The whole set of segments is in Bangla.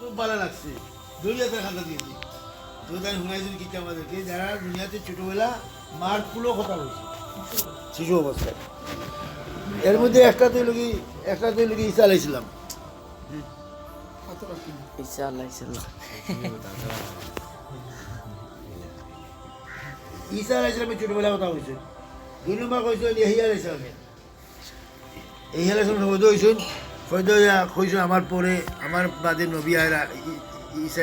খুব ভালো লাগছে। দুনিয়াতে খাতা দিয়েছি তো তাই শুনাইছিল কি আমাদেরকে যারা দুনিয়াতে ছোটবেলা মার কুলো কথা বলছে। শিশু অবস্থায়। এর মধ্যে একটা তুই লোকি একটা তুই লোকি ইসা আলাইছিলাম ইনশাআল্লাহ ইনশাআল্লাহ ঈসা আলাইসালামের ছোটবেলা কথা হয়েছে দুই নম্বর কইছিল ইহিয়া আলাইসালামে ইহিয়া আলাইসালাম হয়েছেন হইয়া কইছেন আমার পরে আমার বাদে নবী আর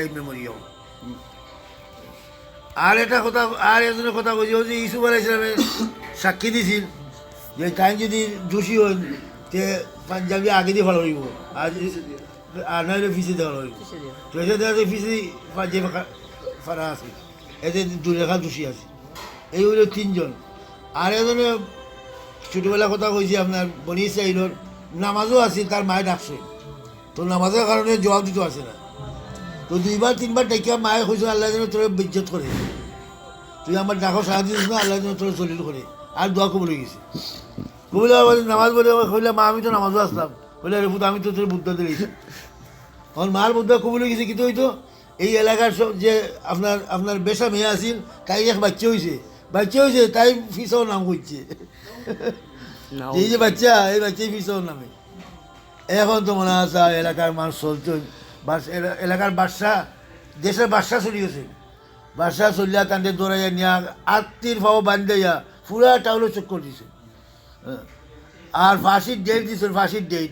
ইবনে মরিয়ম আর একটা কথা আর একজনের কথা কইছে যে ইসুফ আলাইসালামে সাক্ষী দিছিল যে তাই যদি দোষী হন তে পাঞ্জাবি আগে দিয়ে ভালো হইব। আর আর নইলে ফিসে দেওয়া হইব। তো এসে দেখা যায় ফিসে পাঞ্জাবি ফারা আছে। এতে দুই রেখা দোষী আছে। এই হইল তিনজন। আর এজনে ছোটবেলা কথা কইছি আপনার বনি ইসরাইলর নামাজও আছে, তার মায়ে ডাকছে। তো নামাজের কারণে জবাব দিতে আসে না। তো দুইবার, তিনবার ডাকিয়া মায়ে কইছে, আল্লাহ যেন তোর বিজ্জত করে। তুই আমার ডাকো সাহায্য দিস না, আল্লাহ যেন তোর চলিল করে। আর দোয়া কবলে গেছে। কবলে নামাজ বলে কইলে, মা, আমি তো নামাজও আসলাম বলে রেপুত আমি তো তোর বুদ্ধ দিয়েছি তখন মার বুদ্ধ কবলে গেছে, কিন্তু হইতো এই এলাকার সব যে আপনার আপনার বেশা মেয়ে আছিল, তাই এক বাচ্চা হয়েছে বাচ্চা হয়েছে তাই ফিসাও নাম করছে এই যে বাচ্চা, এই বাচ্চাই ফিসাও নামে? এখন তো মনে আছে এলাকার মানুষ চলছে বাস- এলা- এলাকার বাদশা দেশের বাদশা চলি গেছে। বাদশা চলিয়া তান্ডে দৌড়াইয়া নিয়া আত্মীর ভাও বান্ধাইয়া পুরা টাউলো চক্কর দিছে। হ্যাঁ। আর ফাঁসির ডেট দিছে, ফাঁসির ডেট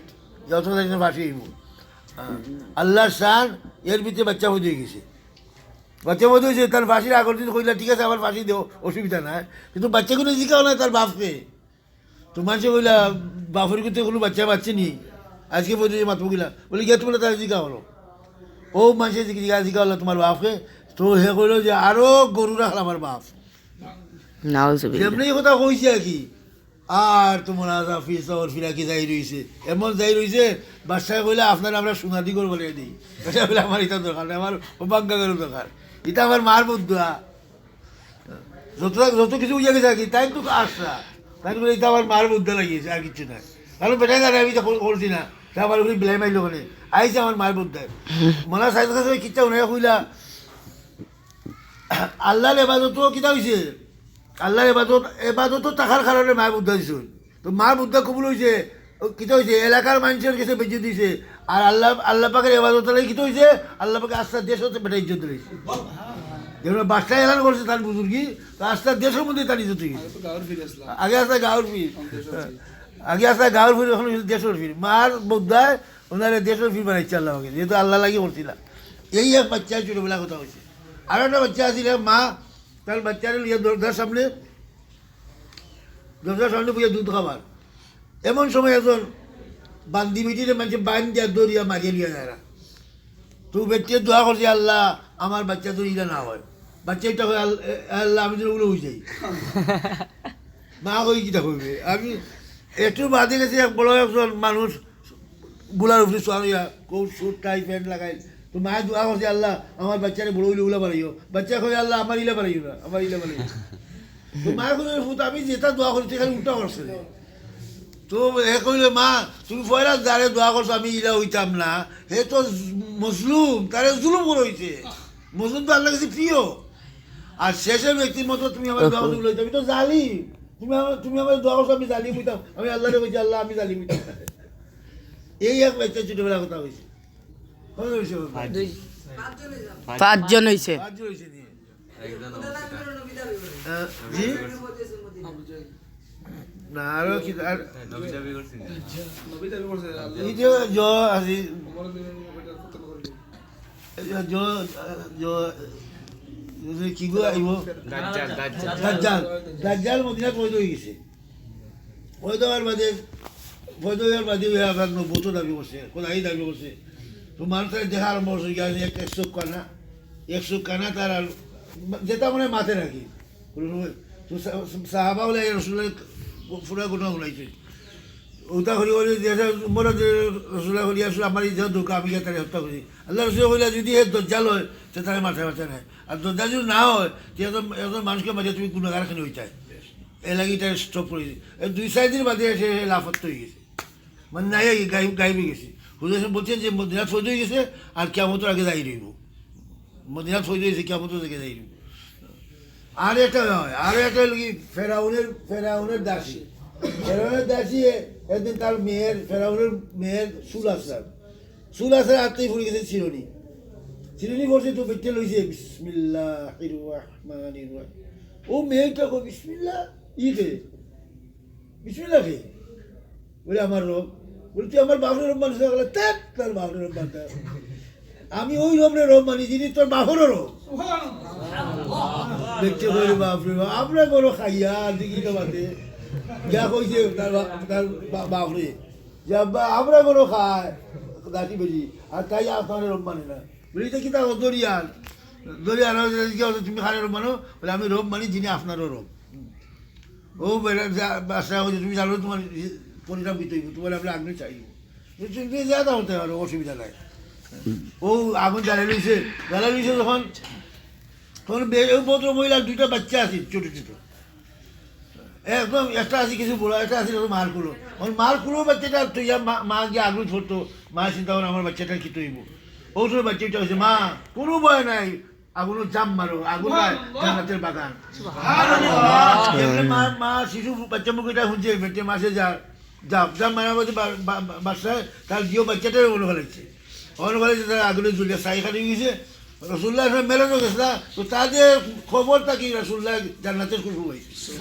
যত তারিখে ফাঁসি হ্যাঁ। আল্লাহর শান, এর ভিতরে বাচ্চা বোধ হয়ে গেছে। বাচ্চা বোধ হয়েছে, তার ফাঁসির আগর দিন কইলা, ঠিক আছে, আমার ফাঁসি দেও, অসুবিধা নাই। কিন্তু বাচ্চাগুলো জিকাও না তার বাপকে। তো মানুষে কইলা বাপের কিন্তু কোনো বাচ্চা পাচ্ছে নি আজকে পর্যন্ত মাতব গিলা বলি গিয়ে তোমরা তার জিকা হলো ও মানুষে জিকা জিকা হলো তোমার বাপকে। তো হে কইলো যে আরও গরু রাখল আমার বাপ। এই কথা কইছে আর কি। আর তোমার আজা ফিস ওর ফিরাকি যাই রইছে? এমন যাই রইছে বাদশাহ কইলে আপনার আমরা সোনাদি করে বলে দিই বাদশাহ বলে আমার এটা দরকার আমার অবাজ্ঞা করে দরকার। এটা আমার মার বুদ্ধা যত যত কিছু বুঝে গেছে আর কি তাই তো আসরা তাই বলে এটা আমার মার বুদ্ধা লাগিয়েছে, আর কিছু না। কারণ বেটাই জানে আমি তখন করছি না। তা আমার ওখানে বিলাই মাইল ওখানে আইছে আমার মায়ের বুদ্ধায় মনে সাইজ কাছে কিচ্ছা উনি কইলা। আল্লাহর এবাদতও কিতা হয়েছে আল্লাহর এবাদত, এবাদতও টাকার কারণে মায়ের বুদ্ধা দিছিল তো মার বুদ্ধা কবুল হয়েছে কিতা হয়েছে এলাকার মানুষের কাছে বেঁচে দিয়েছে আর আল্লাহ আল্লাহ পাকের এবাদত কিতা হয়েছে আল্লাহ পাকে আস্থার দেশ হতে বেটা ইজ্জত দিয়েছে যেমন বাদশাহ এলান করছে তার বুজুর্গি তো আস্থার দেশের মধ্যে ইজ্জত হয়ে গেছে। আগে আসতে গাঁর ফির আগে আসতে গাঁর ফির এখন দেশের ফির মার বুদ্ধায় ওনারা দেশের ফির বানাইছে আল্লাহ যেহেতু আল্লাহ লাগি করছিলাম এই এক বাচ্চা ছোটবেলা কথা হয়েছে। আর একটা বাচ্চা আছিল মা তার বাচ্চার লিয়ে দরজার সামনে দরজার সামনে বুঝে দুধ খাবার। এমন সময় একজন বান্দি মিটিরে মানুষ বান দিয়া দরিয়া মারিয়ে লিয়ে যায় তো ব্যক্তির দোয়া করছে আল্লাহ আমার বাচ্চা তো ইলা না হয়। বাচ্চা এটা হয় আল- আল্লাহ আমি তো ওগুলো হয়ে যাই। মা কই কিটা করবে আমি একটু বাদে গেছে, এক বড় একজন মানুষ বুলার উপরে সোয়াইয়া কোট স্যুট টাই, প্যান্ট লাগাই। তো মায়ের দোয়া করছে, আল্লাহ, আমার বাচ্চারে বড় হইলে বাড়াইও। বাচ্চা কই, আল্লাহ, আমার ইলা বাড়াইও না, আমার ইলা বাড়াইও তো মা আমি যেটা দোয়া করছি, খালি উল্টা করছে তো হে কইলে, মা, তুমি পয়লা যারে দোয়া করছ, আমি ইলা হইতাম না। হে তো মজলুম, তারে জুলুম করে হইছে। মজলুম তো আল্লাহ কাছে প্রিয়। আর শেষের ব্যক্তির মতো তুমি আমার দোয়া লইতে আমি তো জালি তুমি আমার তুমি আমার দোয়া করছ আমি জালি হইতাম। আমি আল্লাহরে কইছি আল্লাহ আমি জালি হইতাম। এই এক বাচ্চা ছোটবেলা কথা হয়েছে পাঁচজন হয়েছে নিয়ে। জি? না আরও কি আর এই যে জ আজি জ জ কি গো দাজ্জাল দাজ্জাল। বৈধ গেছে। বৈধ বাদে বৈধ বাদে দাবি দাবি মানুষের দেখা এক একশো কানা। একশো কানা যেটা মানে মাথে রাখি তো সাহাবা হলে রসুল্লাহ ফুরা ঘটনা শুনাইছে। ওটা করি করি মোর রসুল্লাহ করি আসলে আমার ইচ্ছা ধোকা আমি তারে হত্যা করি আল্লাহ রসুল কইলা যদি হে দজ্জাল হয় সে তারে মাথায় মাথা নেয় আর দজ্জাল যদি না হয়, তে এজন এজন মানুষকে মাঝে তুমি গুণাগারখানি হইতায় এ লাগি তার স্টপ করে এই দুই চার দিন বাদে সে লাফত হয়ে গেছে। মানে নাই গাইব গাইবে গেছে। হুজুর বলছেন যে মদিনা সৈদ হয়ে গেছে আর কেমতের আগে দাঁড়িয়ে রইব মদিনা সৈদ হয়েছে কেমতের আগে দাঁড়িয়ে রইব আর একটা নয় আর একটা ফেরাউনের ফেরাউনের দাসী। ফেরাউনের দাসী একদিন তার মেয়ের ফেরাউনের মেয়ের সুল আসলাম সুল আসলাম আত্মীয় ফুড়ে গেছে চিরনি। চিরনি বলছে তো বেটে লইছে বিসমিল্লাহ রহমান ও মেয়েটা কো বিসমিল্লাহ? ই কে বিসমিল্লাহ কে? বলে আমার রব। বলে তুই আমার বাবুর রব মানুষ বলে তার তার মানতে আমি ওই রবের রব মানি যিনি তোর বাবুরও রব। দেখতে বাপরে বাপ। আমরা কোনো খাইয়া তো বাদে যা কইছে, তার তার বা- বাপরে। যে আব্বা আমরা কোনো খায় দাঁতি বেজি। আর তাই আপনার রব মানে না। বলি তো কি তা দরিয়াল দরিয়াল তুমি খানে রব মানো? বলে, আমি রব মানি, যিনি আপনারও রব ও বাসা হচ্ছে তুমি জানো, তোমার পরিণাম দিতে হইব তোমার আমরা আগুন চাইব তুমি যা দাও হতে পারো অসুবিধা নাই। ও আগুন জ্বালিয়ে লইছে। জ্বালিয়ে লইছে যখন, তখন বে- ভদ্র মহিলার দুইটা বাচ্চা আছে, ছোটো ছোটো। একদম একটা আছে কিছু বড় একটা আছে মার কুলো। ওর মার কুলো বাচ্চাটা তুই মা মা গিয়ে আগুন ছড়তো মা চিন্তা করে আমার বাচ্চাটা কি তৈব। ও তোর বাচ্চাটা হচ্ছে মা কোনো ভয় নাই। আগুন জাম মারো আগুন জান্নাতের বাগান। মা মা শিশু বাচ্চা মুখেটা শুনছে বেটে মাসে যা জাপ জাপ মারা বলছে বাসায় তার জিও বাচ্চাটাই অনু ফেলেছে অনু ফেলেছে তার আগুনে ঝুলিয়ে সাই খালি গেছে রসুল্লাহ মেলানো গেছে না তো তাদের খবরটা কি রসুল্লাহ জান্নাতের খুশু হয়েছে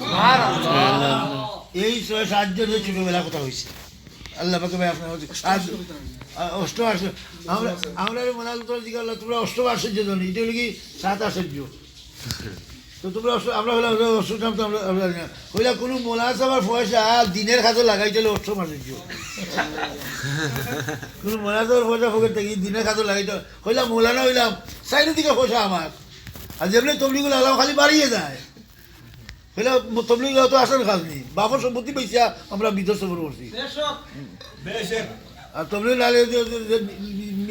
এই ছয় সাতজন ছোটবেলা কথা হয়েছে আল্লাহ পাকে ভাই আপনার হচ্ছে সাত অষ্ট আশ্চর্য আমরা আমরা মনে করলাম, তোমরা অষ্টম আশ্চর্য জানো এটা হলো কি সাত আশ্চর্য তো তোমরা আমরা হলাম অষ্টম তো আমরা হইলা কোনো মোলাস আমার পয়সা? দিনের খাতে লাগাইতে হলে অষ্টম আশ্চর্য কোনো মোলাস আমার পয়সা ফোকেট থাকি? দিনের খাতে লাগাই লাগাইতে হইলা মোলানা হইলাম সাইডের দিকে পয়সা আমার। আর যেমনি তবলিগুলো আলাম খালি বাড়িয়ে যায়। হইলে তবলিগ তো আসেন খাসনি বাবার সম্পত্তি পয়সা আমরা বিধ্বস্ত করে করছি আর তবলিগ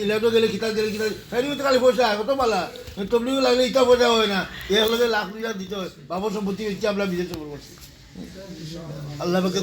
লাগলে গেলে কিতাব গেলে কিতাব সাইডে তো খালি পয়সা কত মালা তবলিগ লাগলে ইটা পয়সা হয় না এক লগে লাখ লাখ দিতে হয় বাবর সম্পত্তি হচ্ছে আমরা বিদেশ করে করছি আল্লাহ বাকে